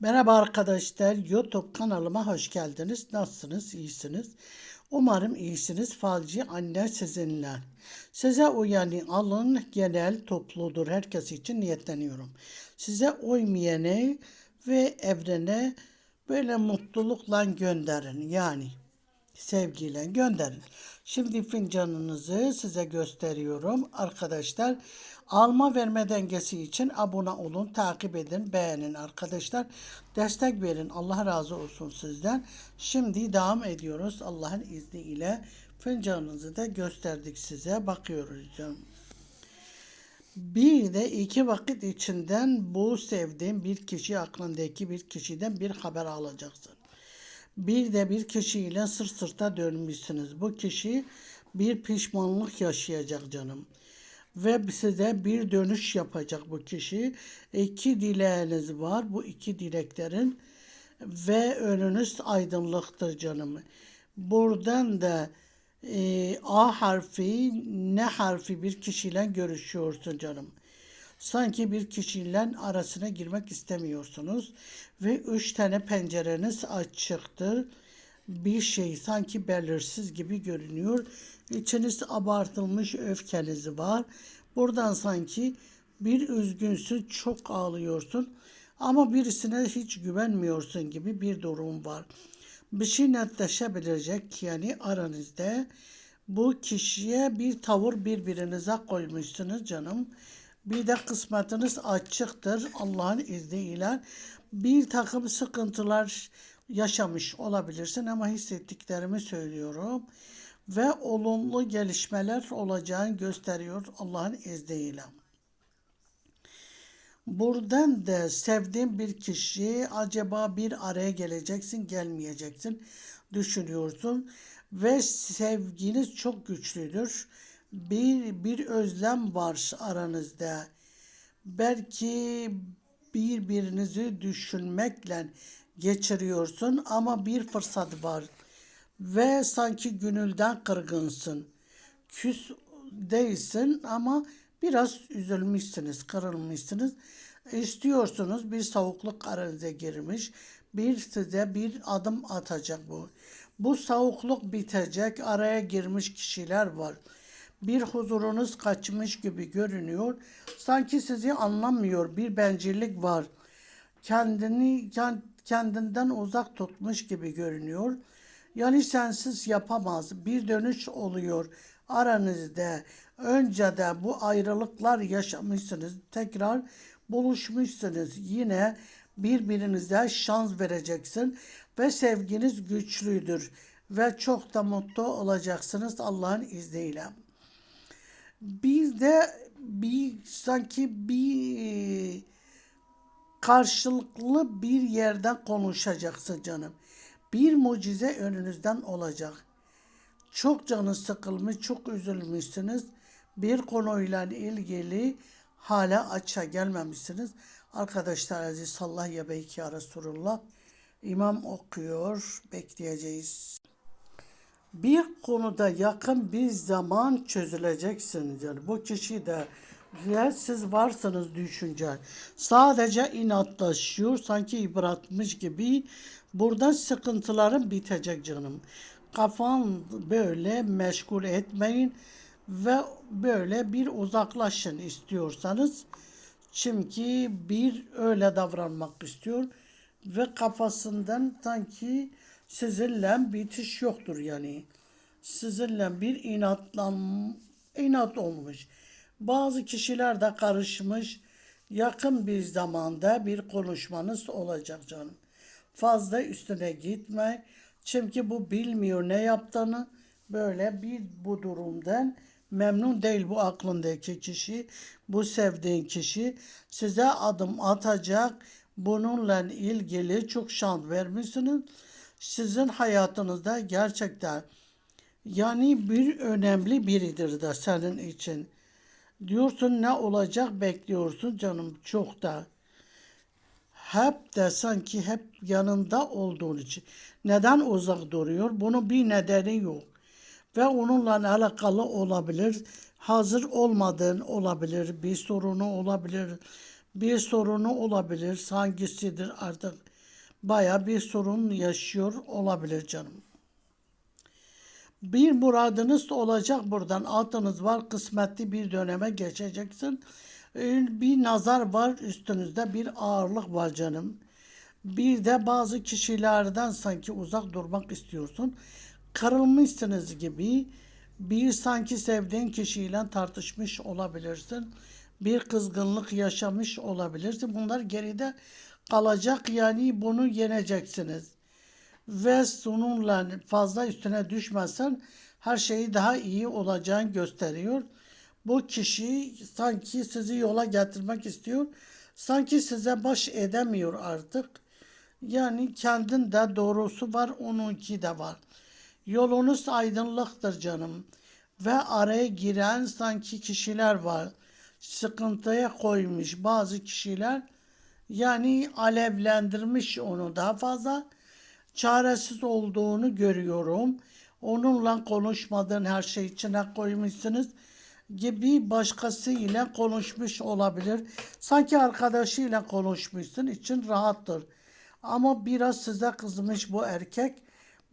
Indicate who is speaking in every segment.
Speaker 1: Merhaba arkadaşlar, YouTube kanalıma hoş geldiniz. Nasılsınız, iyisiniz? Umarım iyisiniz. Falcı anne sizinle. Size uyanı alın, genel topludur. Herkes için niyetleniyorum. Size uymayanı ve evrene böyle mutlulukla gönderin. Yani sevgiyle gönderin. Şimdi fincanınızı size gösteriyorum. Arkadaşlar alma verme dengesi için abone olun, takip edin, beğenin arkadaşlar. Destek verin. Allah razı olsun sizden. Şimdi devam ediyoruz Allah'ın izniyle. Fincanınızı da gösterdik size. Bakıyoruz canım. Bir de iki vakit içinden bu sevdiğin bir kişi aklındaki bir kişiden bir haber alacaksın. Bir de bir kişiyle sırt sırta dönmüşsünüz. Bu kişi bir pişmanlık yaşayacak canım. Ve size bir dönüş yapacak bu kişi. İki dileğiniz var. Bu iki dileklerin ve önünüz aydınlıktır canım. Buradan da e, A harfi, ne harfi bir kişiyle görüşüyorsun canım. Sanki bir kişiyle arasına girmek istemiyorsunuz ve üç tane pencereniz açıktır. Bir şey sanki belirsiz gibi görünüyor. İçiniz abartılmış öfkeniz var. Buradan sanki bir üzgünsün, çok ağlıyorsun ama birisine hiç güvenmiyorsun gibi bir durum var. Bir şey netleşebilecek yani aranızda bu kişiye bir tavır birbirinize koymuşsunuz canım. Bir de kısmetiniz açıktır Allah'ın izniyle. Bir takım sıkıntılar yaşamış olabilirsin ama hissettiklerimi söylüyorum. Ve olumlu gelişmeler olacağını gösteriyor Allah'ın izniyle. Buradan da sevdiğin bir kişi acaba bir araya geleceksin gelmeyeceksin düşünüyorsun ve sevginiz çok güçlüdür. Bir, bir özlem var aranızda. Belki birbirinizi düşünmekle geçiriyorsun ama bir fırsat var ve sanki gönülden kırgınsın. Küs değilsin ama biraz üzülmüşsünüz, kırılmışsınız. İstiyorsunuz bir soğukluk aranıza girmiş. Bir size bir adım atacak bu. Bu soğukluk bitecek. Araya girmiş kişiler var. Bir huzurunuz kaçmış gibi görünüyor. Sanki sizi anlamıyor. Bir bencillik var. Kendini kendinden uzak tutmuş gibi görünüyor. Yani sensiz yapamaz. Bir dönüş oluyor aranızda. Önce de bu ayrılıklar yaşamışsınız. Tekrar buluşmuşsunuz. Yine birbirinize şans vereceksin ve sevginiz güçlüdür ve çok da mutlu olacaksınız Allah'ın izniyle. Bir de bir sanki bir karşılıklı bir yerden konuşacaksın canım. Bir mucize önünüzden olacak. Çok canı sıkılmış, çok üzülmüşsünüz. Bir konuyla ilgili hala açığa gelmemişsiniz. Arkadaşlar aziz sallah ya beyki ya Resulullah. İmam okuyor, bekleyeceğiz. Bir konuda yakın bir zaman çözüleceksiniz. Yani bu kişi de ya siz varsınız düşünce. Sadece inatlaşıyor, sanki yıpratmış gibi. Burada sıkıntıların bitecek canım. Kafan böyle meşgul etmeyin ve böyle bir uzaklaşın istiyorsanız. Çünkü bir öyle davranmak istiyor ve kafasından sanki sizinle bitiş yoktur yani. Sizinle bir inatlan inat olmuş. Bazı kişiler de karışmış. Yakın bir zamanda bir konuşmanız olacak canım. Fazla üstüne gitme. Çünkü bu bilmiyor ne yaptığını. Böyle bir bu durumdan memnun değil bu aklındaki kişi. Bu sevdiğin kişi size adım atacak. Bununla ilgili çok şans vermişsiniz. Sizin hayatınızda gerçekten yani bir önemli biridir de senin için. Diyorsun ne olacak bekliyorsun canım çok da. Hep de sanki hep yanında olduğun için. Neden uzak duruyor? Bunun bir nedeni yok. Ve onunla alakalı olabilir. Hazır olmadığın olabilir. Bir sorunu olabilir. bir sorunu olabilir. Hangisidir artık baya bir sorun yaşıyor olabilir canım. Bir muradınız olacak buradan. Altınız var. Kısmetli bir döneme geçeceksin. Ee, Bir nazar var üstünüzde. Bir ağırlık var canım. Bir de bazı kişilerden sanki uzak durmak istiyorsun. Kırılmışsınız gibi. Bir sanki sevdiğin kişiyle tartışmış olabilirsin. Bir kızgınlık yaşamış olabilirsin. Bunlar geride kalacak. Yani bunu yeneceksiniz ve sunumla fazla üstüne düşmezsen her şeyi daha iyi olacağını gösteriyor. Bu kişi sanki sizi yola getirmek istiyor. Sanki size baş edemiyor artık. Yani kendinde doğrusu var, onunki de var. Yolunuz aydınlıktır canım. Ve araya giren sanki kişiler var. Sıkıntıya koymuş bazı kişiler. Yani alevlendirmiş onu daha fazla çaresiz olduğunu görüyorum. Onunla konuşmadığın her şey içine koymuşsunuz gibi başkasıyla konuşmuş olabilir. Sanki arkadaşıyla konuşmuşsun için rahattır. Ama biraz size kızmış bu erkek.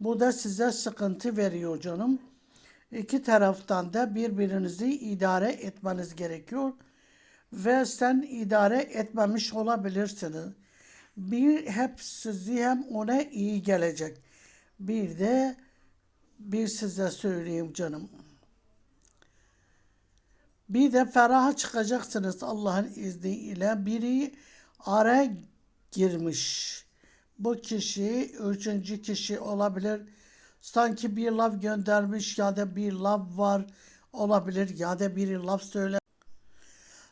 Speaker 1: Bu da size sıkıntı veriyor canım. İki taraftan da birbirinizi idare etmeniz gerekiyor. Ve sen idare etmemiş olabilirsiniz bir hep sizi hem ona iyi gelecek. Bir de bir size söyleyeyim canım. Bir de feraha çıkacaksınız Allah'ın izniyle. Biri araya girmiş. Bu kişi üçüncü kişi olabilir. Sanki bir laf göndermiş ya da bir laf var olabilir ya da biri laf söyle.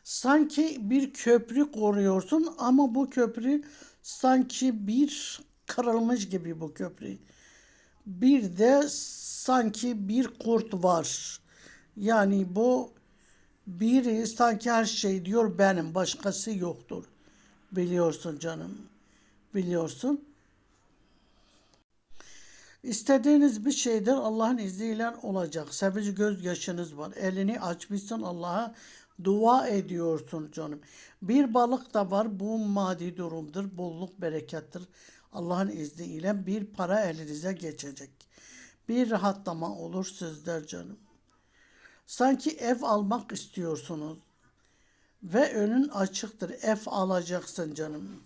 Speaker 1: Sanki bir köprü koruyorsun ama bu köprü sanki bir kırılmış gibi bu köprü. Bir de sanki bir kurt var. Yani bu biri sanki her şey diyor benim başkası yoktur. Biliyorsun canım. Biliyorsun. İstediğiniz bir şeydir Allah'ın izniyle olacak. Sevinç gözyaşınız var. Elini açmışsın Allah'a dua ediyorsun canım. Bir balık da var. Bu maddi durumdur. Bolluk berekettir. Allah'ın izniyle bir para elinize geçecek. Bir rahatlama olur sizler canım. Sanki ev almak istiyorsunuz. Ve önün açıktır. Ev alacaksın canım.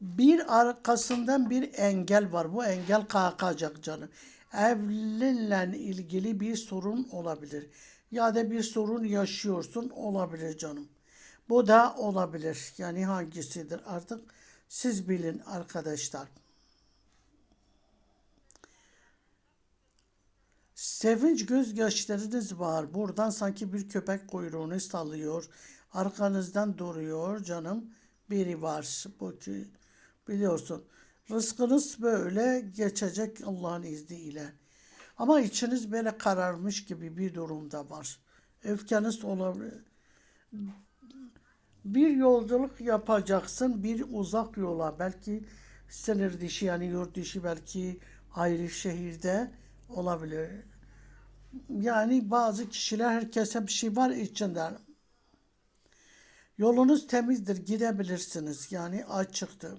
Speaker 1: Bir arkasından bir engel var. Bu engel kalkacak canım. Evlilikle ilgili bir sorun olabilir. Ya da bir sorun yaşıyorsun olabilir canım. Bu da olabilir. Yani hangisidir artık siz bilin arkadaşlar. Sevinç gözyaşlarınız var. Buradan sanki bir köpek kuyruğunu sallıyor. Arkanızdan duruyor canım. Biri var. Bu biliyorsun. Rızkınız böyle geçecek Allah'ın izniyle. Ama içiniz böyle kararmış gibi bir durumda var. Öfkeniz olabilir. Bir yolculuk yapacaksın bir uzak yola. Belki sınır dışı yani yurt dışı belki ayrı şehirde olabilir. Yani bazı kişiler herkese bir şey var içinde. Yolunuz temizdir gidebilirsiniz. Yani açıktır.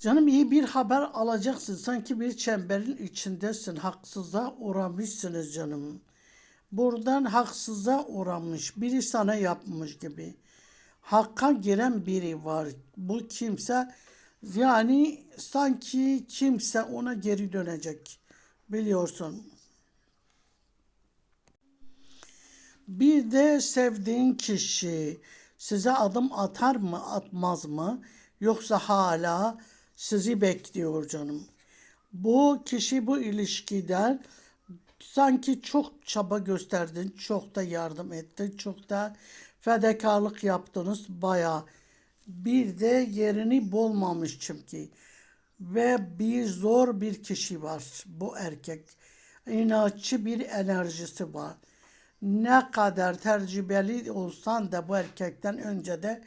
Speaker 1: Canım iyi bir haber alacaksın. Sanki bir çemberin içindesin. Haksıza uğramışsınız canım. Buradan haksıza uğramış. Biri sana yapmış gibi. Hakka giren biri var. Bu kimse yani sanki kimse ona geri dönecek. Biliyorsun. Bir de sevdiğin kişi size adım atar mı atmaz mı? Yoksa hala sizi bekliyor canım. Bu kişi bu ilişkiden sanki çok çaba gösterdin, çok da yardım ettin, çok da fedakarlık yaptınız baya. Bir de yerini bulmamış çünkü. Ve bir zor bir kişi var bu erkek. İnatçı bir enerjisi var. Ne kadar tecrübeli olsan da bu erkekten önce de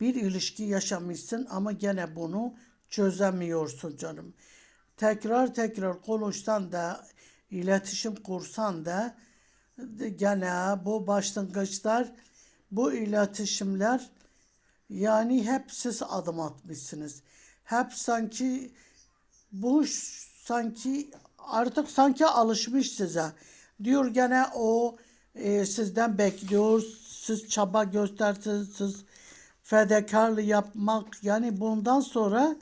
Speaker 1: bir ilişki yaşamışsın ama gene bunu çözemiyorsun canım. Tekrar tekrar konuşsan da, iletişim kursan da gene bu başlangıçlar Bu iletişimler yani hep siz adım atmışsınız. Hep sanki bu sanki artık sanki alışmış size. Diyor gene o e, sizden bekliyor. Siz çaba göstersiniz. Siz fedakarlık yapmak yani bundan sonra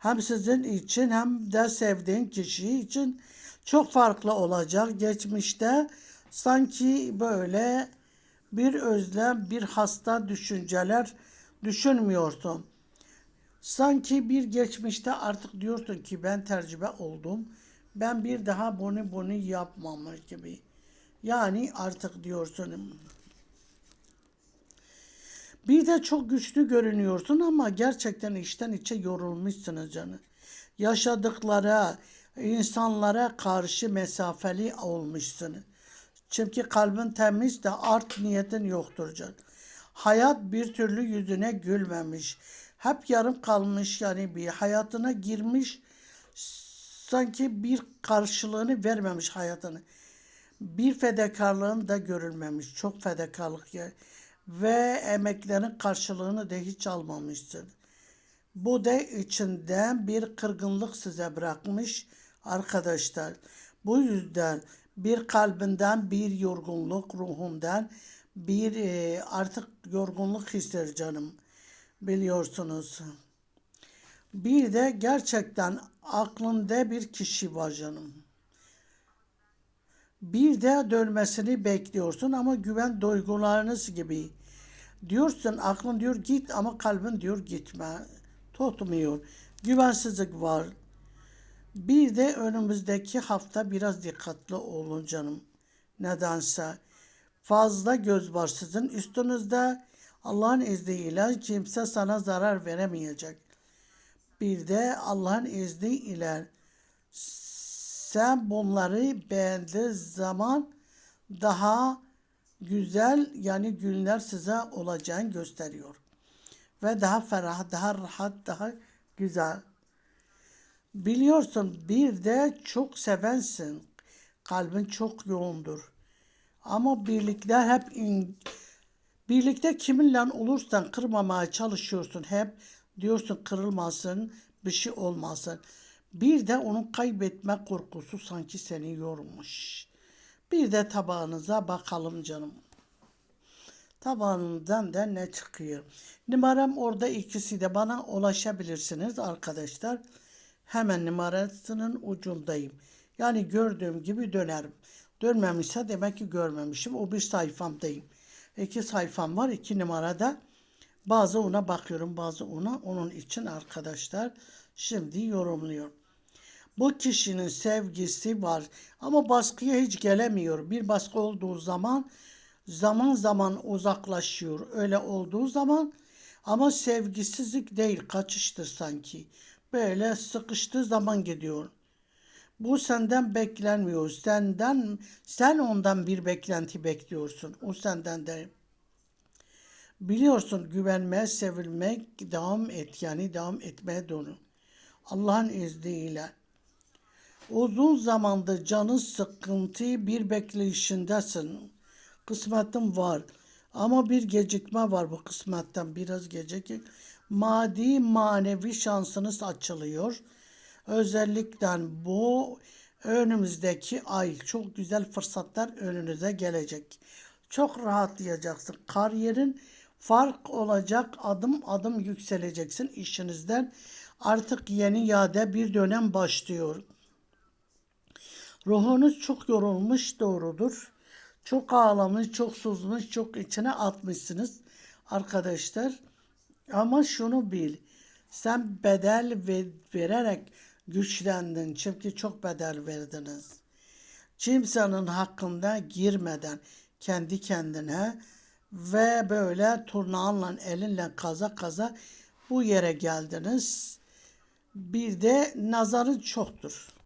Speaker 1: hem sizin için hem de sevdiğin kişi için çok farklı olacak. Geçmişte sanki böyle bir özlem, bir hasta düşünceler düşünmüyorsun. Sanki bir geçmişte artık diyorsun ki ben tecrübe oldum. Ben bir daha bunu bunu yapmamış gibi. Yani artık diyorsun. Bir de çok güçlü görünüyorsun ama gerçekten içten içe yorulmuşsunuz canı. Yaşadıklara, insanlara karşı mesafeli olmuşsun. Çünkü kalbin temiz de art niyetin yoktur can. Hayat bir türlü yüzüne gülmemiş. Hep yarım kalmış yani bir hayatına girmiş. Sanki bir karşılığını vermemiş hayatını. Bir fedakarlığın da görülmemiş. Çok fedakarlık ya. Ve emeklerin karşılığını da hiç almamışsın. Bu da içinden bir kırgınlık size bırakmış arkadaşlar. Bu yüzden bir kalbinden bir yorgunluk ruhundan bir e, artık yorgunluk hisser canım biliyorsunuz. Bir de gerçekten aklında bir kişi var canım. Bir de dönmesini bekliyorsun ama güven duygularınız gibi. Diyorsun aklın diyor git ama kalbin diyor gitme. Tutmuyor. Güvensizlik var. Bir de önümüzdeki hafta biraz dikkatli olun canım. Nedense fazla göz var sizin üstünüzde. Allah'ın izniyle kimse sana zarar veremeyecek. Bir de Allah'ın izniyle sen bunları beğendiği zaman daha güzel yani günler size olacağını gösteriyor. Ve daha ferah, daha rahat, daha güzel. Biliyorsun bir de çok sevensin. Kalbin çok yoğundur. Ama birlikte hep in, birlikte kiminle olursan kırmamaya çalışıyorsun. Hep diyorsun kırılmasın, bir şey olmasın. Bir de onun kaybetme korkusu sanki seni yormuş. Bir de tabağınıza bakalım canım. Tabağınızdan da ne çıkıyor? Numaram orada ikisi de bana ulaşabilirsiniz arkadaşlar. Hemen numarasının ucundayım. Yani gördüğüm gibi dönerim. Dönmemişse demek ki görmemişim. O bir sayfamdayım. İki sayfam var. iki numarada. Bazı ona bakıyorum bazı ona. Onun için arkadaşlar şimdi yorumluyorum. Bu kişinin sevgisi var ama baskıya hiç gelemiyor. Bir baskı olduğu zaman zaman zaman uzaklaşıyor. Öyle olduğu zaman ama sevgisizlik değil kaçıştır sanki. Böyle sıkıştığı zaman gidiyor. Bu senden beklenmiyor. Senden sen ondan bir beklenti bekliyorsun. O senden de biliyorsun güvenmeye, sevilmek devam et yani devam etmeye donu. Allah'ın izniyle. Uzun zamandır canın sıkıntı bir bekleyişindesin. Kısmetin var. Ama bir gecikme var bu kısmetten biraz gecikik. Maddi manevi şansınız açılıyor. Özellikle bu önümüzdeki ay çok güzel fırsatlar önünüze gelecek. Çok rahatlayacaksın. Kariyerin fark olacak. Adım adım yükseleceksin işinizden. Artık yeni yade bir dönem başlıyor. Ruhunuz çok yorulmuş doğrudur. Çok ağlamış, çok sızmış, çok içine atmışsınız arkadaşlar. Ama şunu bil. Sen bedel ve vererek güçlendin. Çünkü çok bedel verdiniz. Kimsenin hakkında girmeden kendi kendine ve böyle turnağınla elinle kaza kaza bu yere geldiniz. Bir de nazarın çoktur.